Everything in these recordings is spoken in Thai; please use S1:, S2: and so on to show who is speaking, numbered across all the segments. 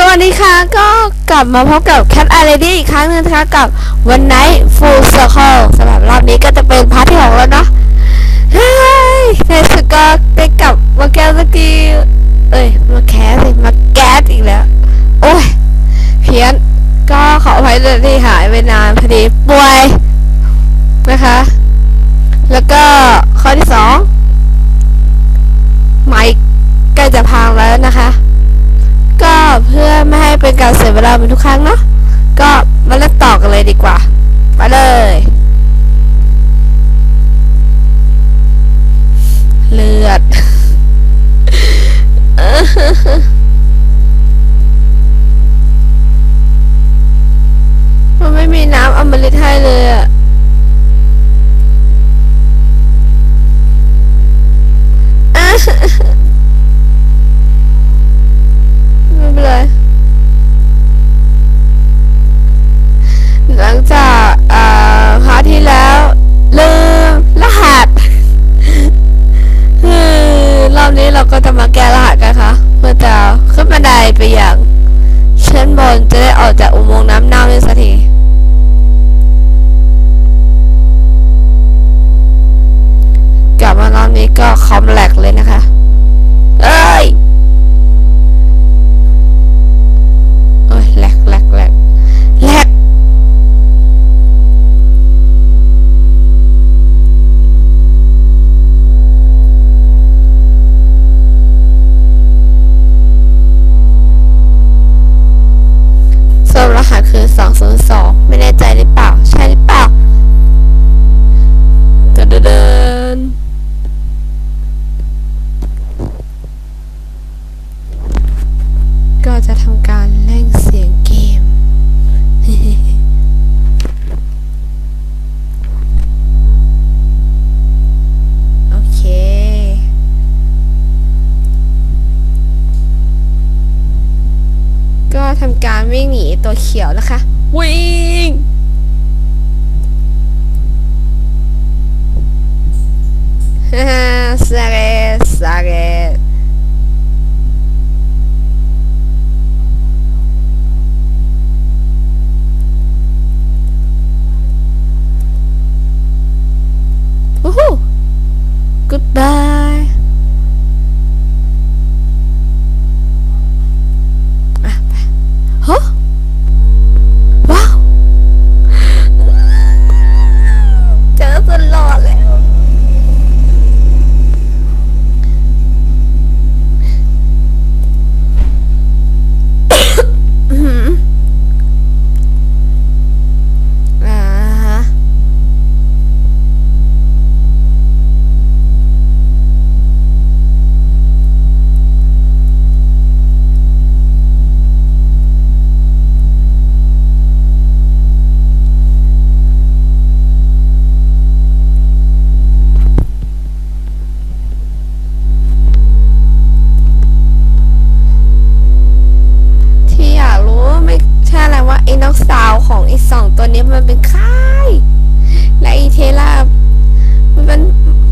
S1: สวัสดีค่ะ ก็กลับมาพบกับ Cat a r e d y อีกครั้งหนึงนะคะกับ One Night Full Circle สำหรับรอบนี้ก็จะเป็นพาร์ทที่หกแล้วเนาะเฮ้ยในสุดก็ได้กลับมาแก้สักทีเอ้ยมาแคสสิมาแก๊สอีกแล้ว โอ้ยเพี้ยนก็ขออภัยด้วยที่หายไปนานพอดีป่วยนะคะ แล้วก็ข้อที่สองไมค์ใกล้จะพังแล้วนะคะ เสียเวลาเหมือนทุกครั้งเนาะ จะทำการเล่นเสียงเกม โอเค ก็ทำการวิ่งหนีตัวเขียวนะคะวิ่งฮ่าฮ่าสาเกตสาเกต Woohoo! Goodbye. อะไปฮะว้าว เจอตลอดแล้ว อื้อหืออ่าฮะ ที่อยากรู้ว่าไม่ใช่อะไรว่าไอ้น้องสาวของไอ้สองตั วนี้มันเป็นใครและไอ้เทล่ามันเป็น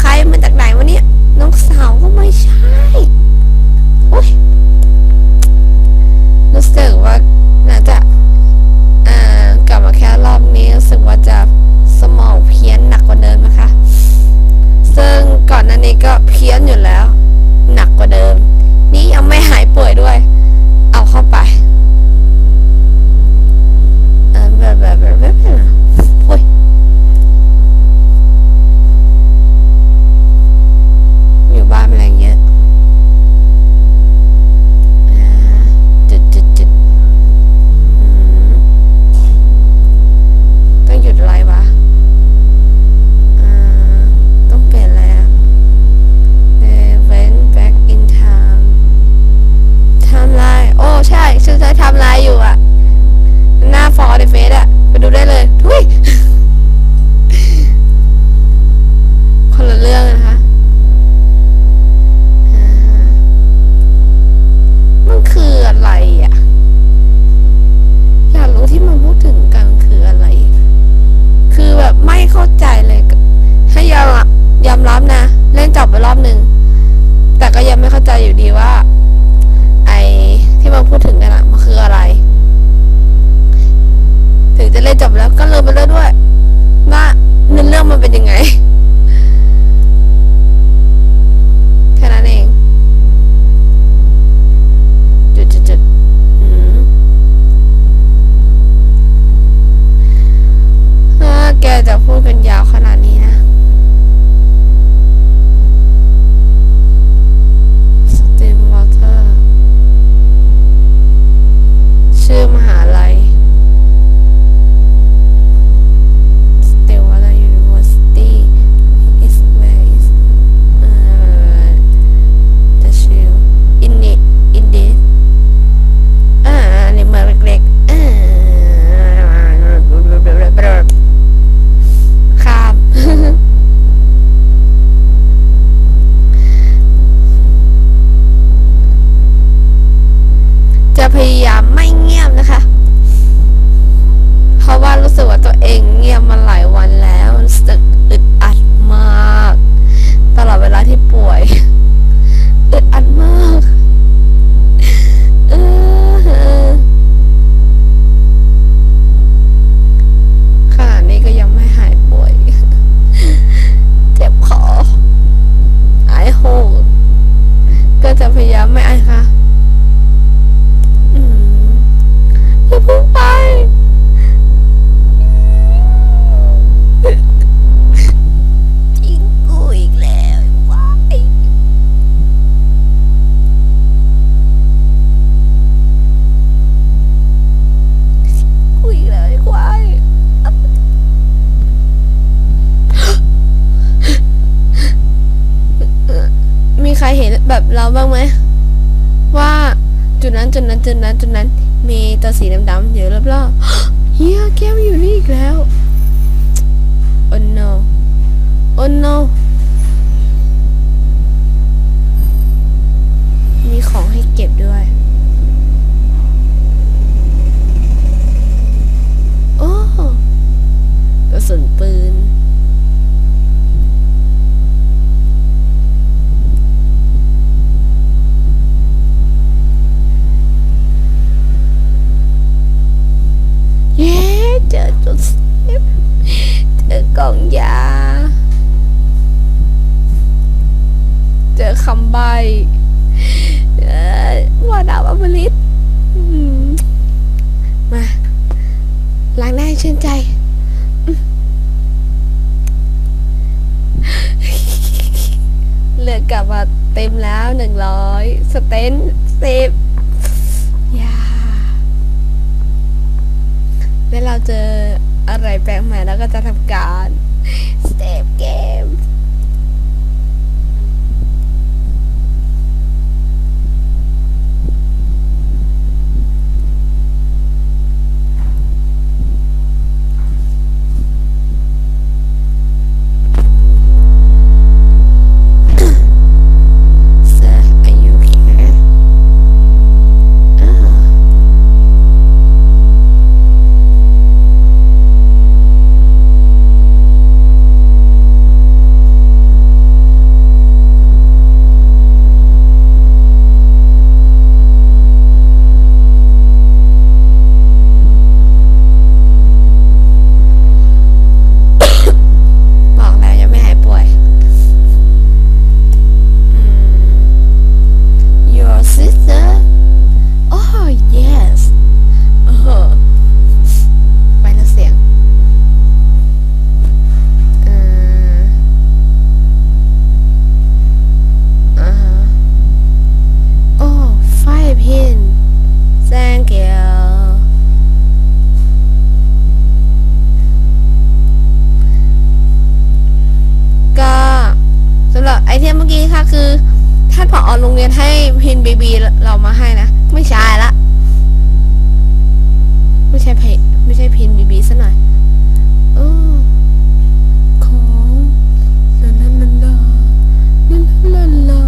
S1: ใครมาจากไหนวะเนี่ยน้องสาวก็ไม่ใช่โอ้ยรู้สึกว่าน่าจะอ่ากลับมาแค่รอบนี้รู้สึกว่าจะสมองเพี้ยนหนักกว่าเดิมนะคะ ซึ่งก่อนหน้านี้น I'm เห็นแบบเราบ้างไหมว่าจุดนั้นจุดนั้นจุดนั้นจุดนั้น มีตัวสีดำๆอยู่รอบๆเฮียแก้วอยู่นี่อีกแล้ว oh no oh no มีของให้เก็บด้วยโอ้กระสุนปืน เย้เจอจุดเซฟเจ อกล่องยา เจอคำใบว่าดาวอมฤตมมาล้างหน้าให้ชื่นใจ เลือกลับมาเต็มแล้วหนึ่งร้อยสเตนสิบยาแล้วเราเจอ อะไรแปลกใหม่แล้วก็จะทำการสเตปเกม Sir, are you here? Ah. บอกแล้วยังไม่หายป่วยอืม Your sister? Oh yes เออไปแล้วเสียงเอออ่าฮะ Oh five pin Thank you ก็สำหรับไอเทมเมื่อกี้ค่ะคือ ท่านผอโรงเรียนให้พินบีบีเรามาให้นะ ไม่ใช่ละ ไม่ใช่เพไม่ใช่พินบีบีซะหน่อยเออของลาลาลาลาลา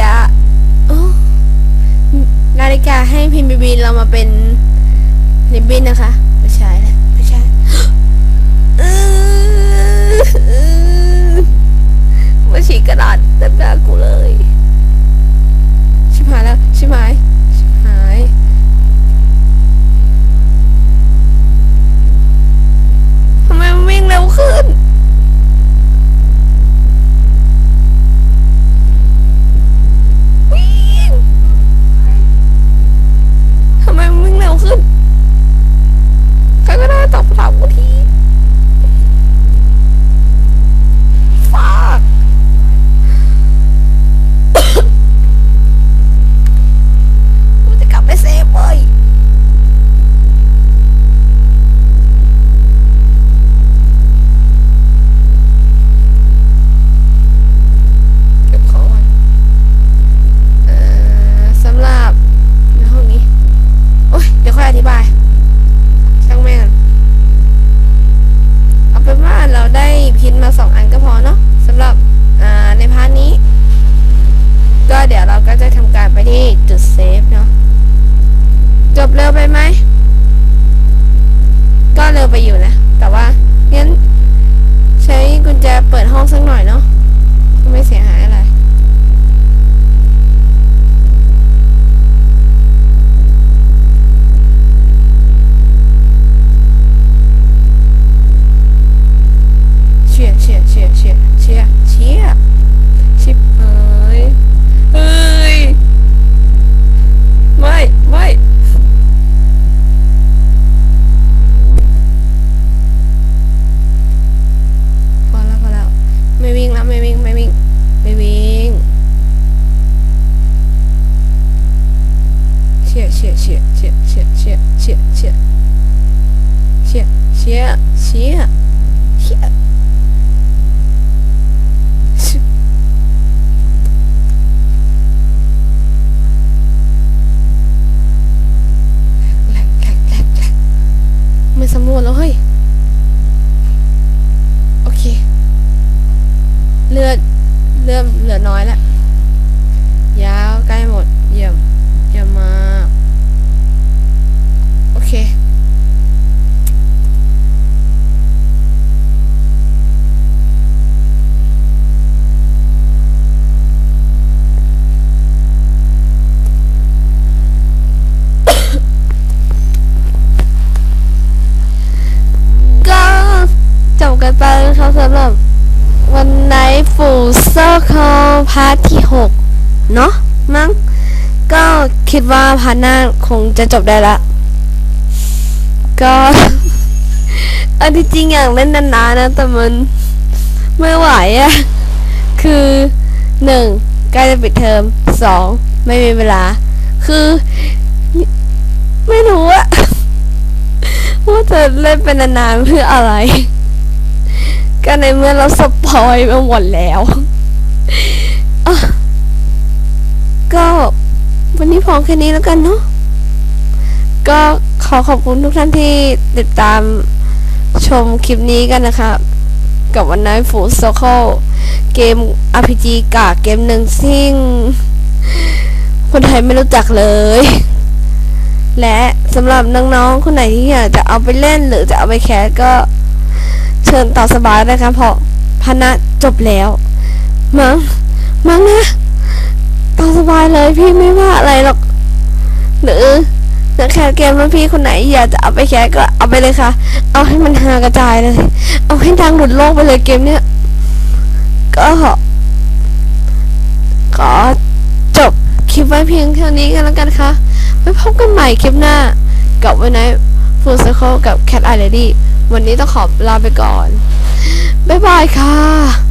S1: ยะนาฬิกาให้พิมพ์บีบีเรามาเป็นริบบินนะคะ ไม่ใช่ไม่ใช่มาฉีกกระดาษเต็มหน้ากูเลย ชิบหายแล้ว ชิบหายชิบหายทำไมมันวิ่งเร็วขึ้น เชี่ยเชี่ยเชี่ย เนาะมั้งก็คิดว่าพาร์ทหน้าคงจะจบได้ละ ก็อันที่จริงอยากเล่นนานๆนะ แต่มันไม่ไหวอะคือหนึ่งใกล้จะปิดเทอมสองไม่มีเวลา คือ ไม่รู้อะว่าจะเล่นเป็นนานๆเพื่ออะไร ก็ในเมื่อเราสปอยมาหมดแล้ว พอแค่นี้แล้วกันเนาะก็ขอขอบคุณทุกท่านที่ติดตามชมคลิปนี้กันนะคะ กับวันนั้นฟูโซเคิลเกม RPG กากเกมหนึ่งซิ่ง คนไทยไม่รู้จักเลย และสำหรับน้องๆ คนไหนที่อยากจะเอาไปเล่นหรือจะเอาไปแคสก็เชิญต่อสบายนะคะเพราะพนะจบแล้ว มั้งมั้งนะ พี่ไม่ว่าอะไรหรอก หรือนักแคสเกมแล้วพี่คนไหนอยากจะเอาไปแคสก็เอาไปเลยค่ะ เอาให้มันฮากระจายเลย เอาให้ดังหลุดโลกไปเลยเกมเนี้ย ก็ขอจบคลิปไว้เพียงเท่านี้กันแล้วกันค่ะไว้พบกันใหม่คลิปหน้า กับวันนี้ฟูล c ซ c l e กับ Cat Eye Lady วันนี้ต้องขอลาไปก่อน บ๊ายบายค่ะ